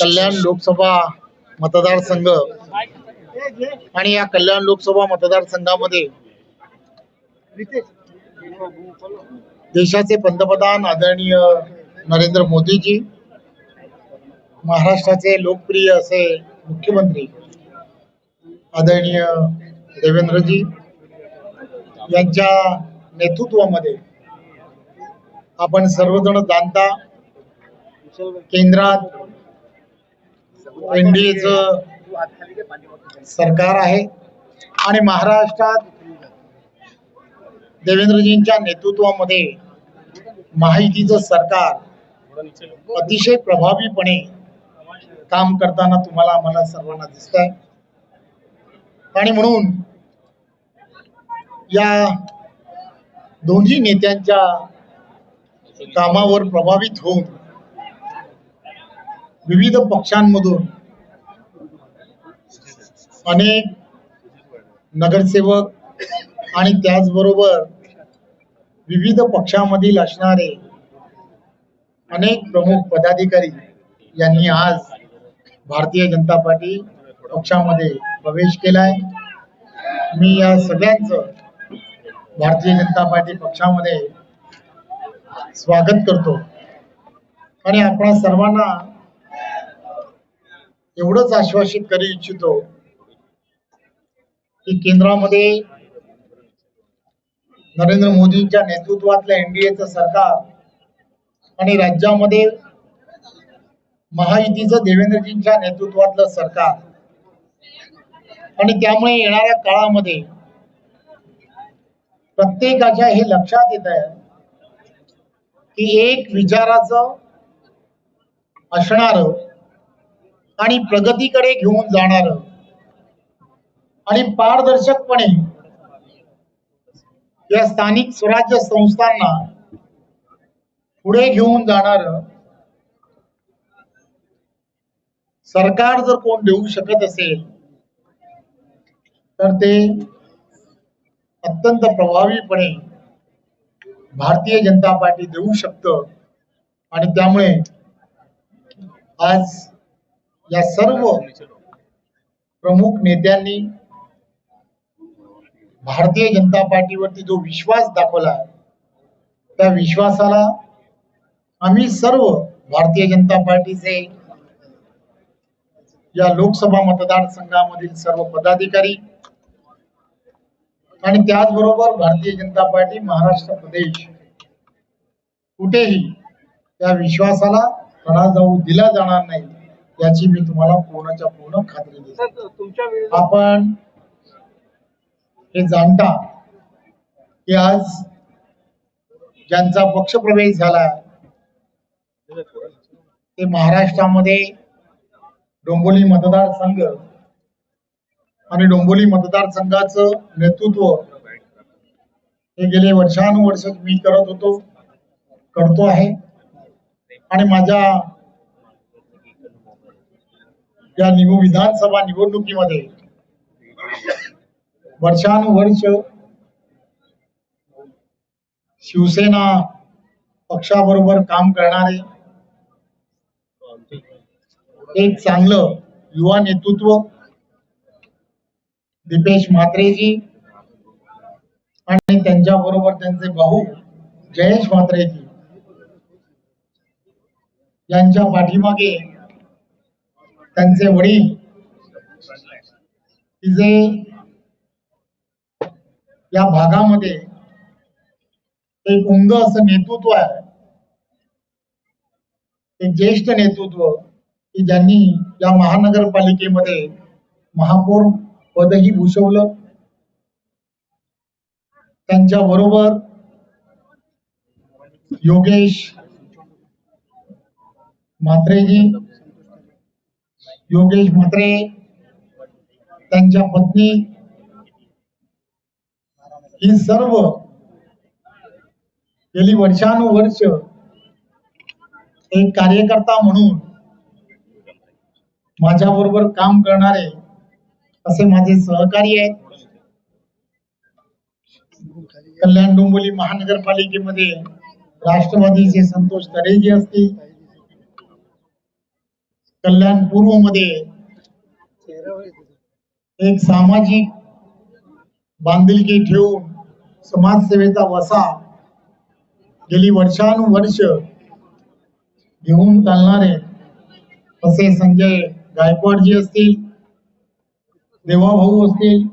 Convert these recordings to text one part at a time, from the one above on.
कल्याण लोकसभा मतदारसंघ. आणि या कल्याण लोकसभा मतदारसंघामध्ये देशाचे पंतप्रधान आदरणीय नरेंद्र मोदीजी महाराष्ट्राचे लोकप्रिय असे मुख्यमंत्री आदरणीय देवेंद्रजी यांच्या नेतृत्वामध्ये आपण सर्वजण जाणता केंद्रात एनडीएच सरकार आहे. आणि महाराष्ट्रात देवेंद्रजींच्या नेतृत्वामध्ये माहितीचं सरकार अतिशय प्रभावीपणे काम करताना तुम्हाला आम्हाला सर्वांना दिसत आहे आणि म्हणून या दोन्ही नेत्यांच्या कामावर प्रभावित होऊन विविध पक्षांमधून अनेक नगरसेवक आणि त्याचबरोबर विविध पक्षामधील असणारे अनेक प्रमुख पदाधिकारी यांनी आज भारतीय जनता पार्टी पक्षामध्ये प्रवेश केलाय. मी या सगळ्यांचं भारतीय जनता पार्टी पक्षामध्ये स्वागत करतो. आणि आपण सर्वांना एवढंच आश्वासित करू इच्छितो की केंद्रामध्ये नरेंद्र मोदींच्या नेतृत्वातल्या एनडीएचं सरकार आणि राज्यामध्ये महायुतीचं देवेंद्रजींच्या नेतृत्वातलं सरकार आणि त्यामुळे येणाऱ्या काळामध्ये प्रत्येकाच्या हे लक्षात येत आहे की एक विचाराचं असणार आणि प्रगतीकडे घेऊन जाणार. आणि पारदर्शकपणे या स्थानिक स्वराज्य संस्थांना पुढे घेऊन जाणार सरकार जर कोण देऊ शकत असेल तर ते अत्यंत प्रभावीपणे भारतीय जनता पार्टी देऊ शकतं. आणि त्यामुळे आज या सर्व प्रमुख नेत्यांनी भारतीय जनता पार्टीवरती जो विश्वास दाखवला त्या विश्वासाला आम्ही सर्व भारतीय जनता पार्टीचे या लोकसभा मतदारसंघामधील सर्व पदाधिकारी आणि त्याचबरोबर भारतीय जनता पार्टी महाराष्ट्र प्रदेश कुठेही त्या विश्वासाला तडा जाऊ दिला जाणार नाही. याची मी तुम्हाला पूर्णच्या पूर्ण खात्री देतो आपण हे जाणता की आज ज्यांचा पक्षप्रवेश झाला ते महाराष्ट्रामध्ये डोंबोली मतदारसंघ आणि डोंबोली मतदारसंघाचं नेतृत्व हे गेले वर्षानुवर्ष मी करत होतो करतो आहे. आणि माझ्या या निवड विधानसभा निवडणुकीमध्ये वर्षानुवर्ष शिवसेना पक्षाबरोबर काम करणारे एक चांगलं युवा नेतृत्व दीपेश म्हात्रेजी आणि त्यांच्या बरोबर त्यांचे भाऊ जयेश म्हात्रेजी यांच्या पाठीमागे त्यांचे वडील. जे या भागामध्ये एक उमद असं नेतृत्व आहे. एक ज्येष्ठ नेतृत्व की ज्यांनी या महानगरपालिकेमध्ये महापौर पदही भूषवलं. त्यांच्या बरोबर योगेश म्हात्रेजी योगेश म्हात्रे त्यांच्या पत्नी. ही सर्व गेली वर्षानुवर्ष एक कार्यकर्ता म्हणून माझ्या बरोबर काम करणारे असे माझे सहकारी आहेत. कल्याण डोंबोली महानगरपालिकेमध्ये राष्ट्रवादीचे संतोष तरेजी असतील. कल्याण पूर्वमध्ये एक सामाजिक बांधिलकी ठेवून समाजसेवेचा वसा गेली वर्षानुवर्ष घेऊन चालणारे असे संजय गायकवाडजी असतील देवाभाऊ असतील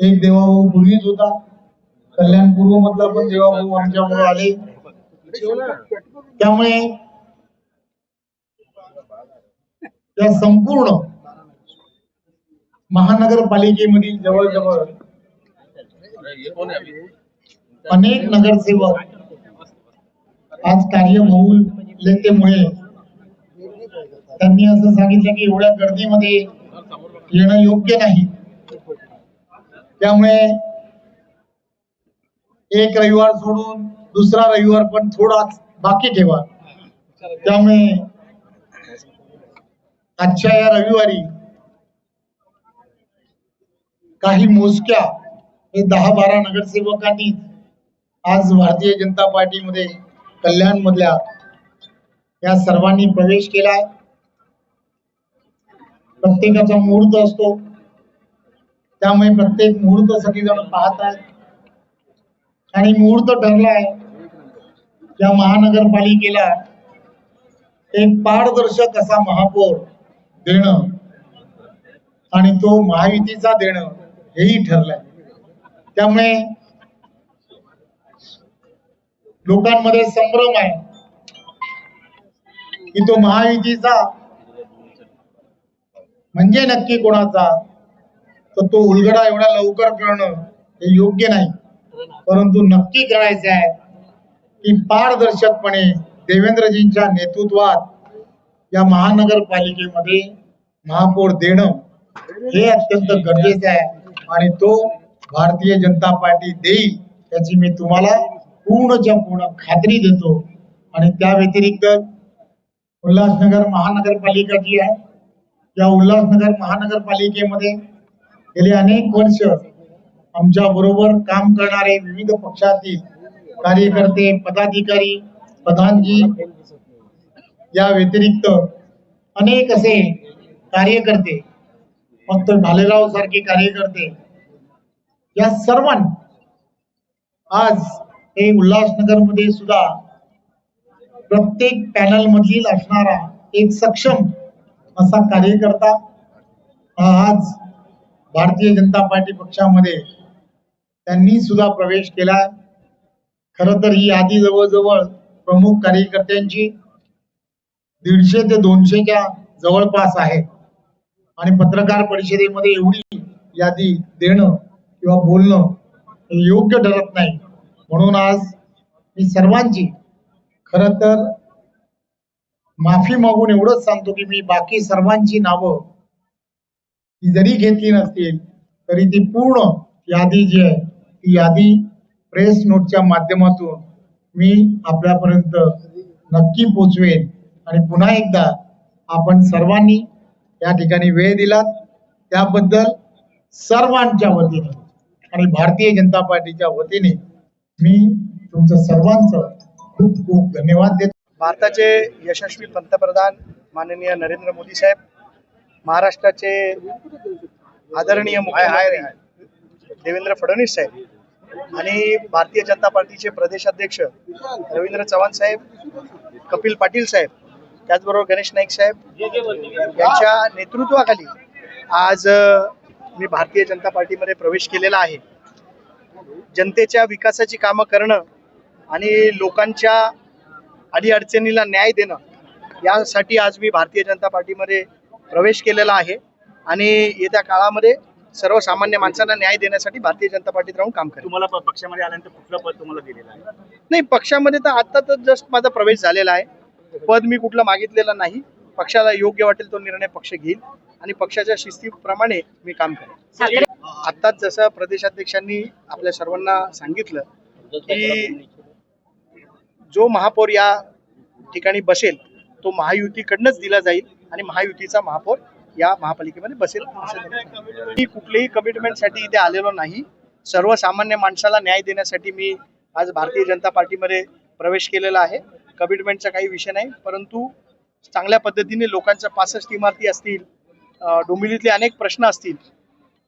एक देवाभाऊ पूर्वीच होता. कल्याण पूर्व मधला पण देवाभाऊ आमच्यामुळे आले. त्यामुळे या संपूर्ण महानगरपालिकेमधील जवळजवळ अनेक नगरसेवक आज कार्यबहुलतेमुळे त्यांनी असं सांगितलं की एवढ्या गर्दीमध्ये येणं योग्य नाही. त्यामुळे एक रविवार सोडून दुसरा रविवार पण थोडा बाकी ठेवा. त्यामुळे आजच्या या रविवारी काही मोजक्या हे दहा बारा नगरसेवकांनी आज भारतीय जनता पार्टीमध्ये कल्याण मधल्या या सर्वांनी प्रवेश केलाय प्रत्येकाचा मुहूर्त असतो. त्यामुळे प्रत्येक मुहूर्त सगळीजण पाहत आहेत. आणि मुहूर्त ठरलाय या महानगरपालिकेला एक पारदर्शक असा महापौर देणं. आणि तो महायुतीचा देणं हेही ठरलंय. त्यामुळे लोकांमध्ये संभ्रम आहे की तो महायुतीचा म्हणजे नक्की कोणाचा? तर तो उलगडा एवढा लवकर करणं हे योग्य नाही. परंतु नक्की करायचं आहे की पारदर्शकपणे देवेंद्रजींच्या नेतृत्वात या महानगरपालिकेमध्ये महापौर देणं हे अत्यंत गरजेचं आहे. आणि तो भारतीय जनता पार्टी देईल याची मी तुम्हाला पूर्णच्या पूर्ण खात्री देतो. आणि त्या व्यतिरिक्त उल्हासनगर महानगरपालिका जी आहे या उल्हासनगर महानगरपालिकेमध्ये गेले अनेक वर्ष आमच्या बरोबर काम करणारे विविध पक्षातील कार्यकर्ते पदाधिकारी प्रधानजी या व्यतिरिक्त अनेक असे कार्यकर्ते फक्त भालेराव सारखे कार्यकर्ते या सर्वांनी आज हे उल्हासनगरमध्ये सुद्धा प्रत्येक पॅनल मधील असणारा एक सक्षम असा कार्यकर्ता हा आज भारतीय जनता पार्टी पक्षामध्ये त्यांनी सुद्धा प्रवेश केला खर तर ही यादी जवळजवळ प्रमुख कार्यकर्त्यांची दीडशे ते दोनशेच्या जवळपास आहे. आणि पत्रकार परिषदेमध्ये एवढी यादी देणं किंवा बोलणं योग्य ठरत नाही. म्हणून आज मी सर्वांची खर तर माफी मागून एवढंच सांगतो की मी बाकी सर्वांची नावं ती जरी घेतली नसतील तरी ती पूर्ण यादी जी आहे ती यादी प्रेस नोटच्या माध्यमातून मी आपल्यापर्यंत नक्की पोचवेन. आणि पुन्हा एकदा आपण सर्वांनी या ठिकाणी वेळ दिलात त्याबद्दल सर्वांच्या वतीने आणि भारतीय जनता पार्टीच्या वतीने मी तुमचं सर्वांचं खूप खूप धन्यवाद देतो. भारताचे यशस्वी पंतप्रधान माननीय नरेंद्र मोदी साहेब महाराष्ट्राचे आदरणीय देवेंद्र फडणवीस साहेब आणि भारतीय जनता पार्टीचे प्रदेशाध्यक्ष रवींद्र चव्हाण साहेब कपिल पाटील साहेब त्याचबरोबर गणेश नाईक साहेब यांच्या नेतृत्वाखाली आज मी भारतीय जनता पार्टीमध्ये प्रवेश केलेला आहे. जनतेच्या विकासाची कामं करणं आणि लोकांच्या अडीअडचणीला न्याय देणं यासाठी आज मी भारतीय जनता पार्टीमध्ये प्रवेश केलेला आहे आणि येत्या काळामध्ये सर्वसामान्य माणसांना न्याय देण्यासाठी भारतीय जनता पार्टीत राहून काम करेन. तुम्हाला पक्षामध्ये आल्यानंतर कुठलं पद तुम्हाला दिलेलं आहे? नाही पक्षामध्ये तर आता तर जस्ट माझा प्रवेश झालेला आहे. पद मी कुठलं मागितलेलं नाही. पक्षाला योग्य वाटेल तो निर्णय पक्ष घेईल आणि पक्षाच्या शिस्तीप्रमाणे मी काम करेन. आत्ताच जसं प्रदेशाध्यक्षांनी आपल्या सर्वांना सांगितलं की जो महापौर या ठिकाणी बसेल तो महायुतीकडनंच दिला जाईल आणि महायुतीचा महापौर या महापालिकेमध्ये बसेल. मी कुठल्याही कमिटमेंटसाठी इथे आलेलो नाही. सर्वसामान्य माणसाला न्याय देण्यासाठी मी आज भारतीय जनता पार्टीमध्ये प्रवेश केलेला आहे. कमिटमेंटचा काही विषय नाही परंतु चांगल्या पद्धतीने लोकांच्या पासष्ट इमारती असतील डोंबिवलीतले अनेक प्रश्न असतील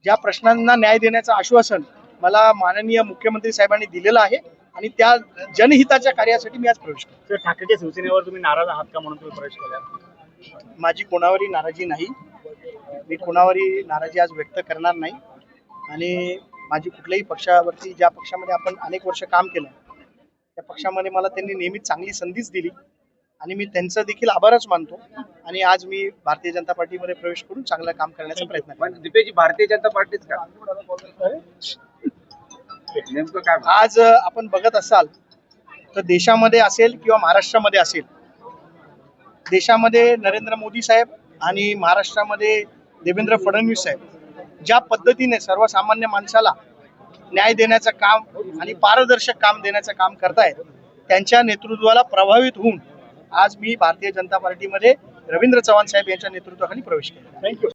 ज्या प्रश्नांना न्याय देण्याचं आश्वासन मला माननीय मुख्यमंत्री साहेबांनी दिलेलं आहे आणि त्या जनहिताच्या कार्यासाठी मी आज प्रवेश केला. ठाकरेच्या शिवसेनेवर तुम्ही नाराज आहात का म्हणून तुम्ही प्रवेश केला? माझी कोणावरही नाराजी नाही. मी कोणावरही नाराजी आज व्यक्त करणार नाही. आणि माझी कुठल्याही पक्षावरती ज्या पक्षामध्ये आपण अनेक वर्ष काम केलं त्या पक्षामध्ये मला त्यांनी नेहमीच चांगली संधीच दिली. आणि मी त्यांचं देखील आभारच मानतो. आणि आज मी भारतीय जनता पार्टीमध्ये प्रवेश करून चांगलं काम करण्याचा प्रयत्न भारतीय जनता पार्टीच का? आज आपण बघत असाल तर देशामध्ये असेल किंवा महाराष्ट्रामध्ये असेल देशामध्ये नरेंद्र मोदी साहेब आणि महाराष्ट्रामध्ये देवेंद्र फडणवीस साहेब ज्या पद्धतीने सर्वसामान्य माणसाला न्याय देण्याचं काम आणि पारदर्शक काम देण्याचं काम करतायत. त्यांच्या नेतृत्वाला प्रभावित होऊन आज मी भारतीय जनता पार्टीमध्ये रवींद्र चव्हाण साहेब यांच्या नेतृत्वाखाली प्रवेश केला. थँक्यू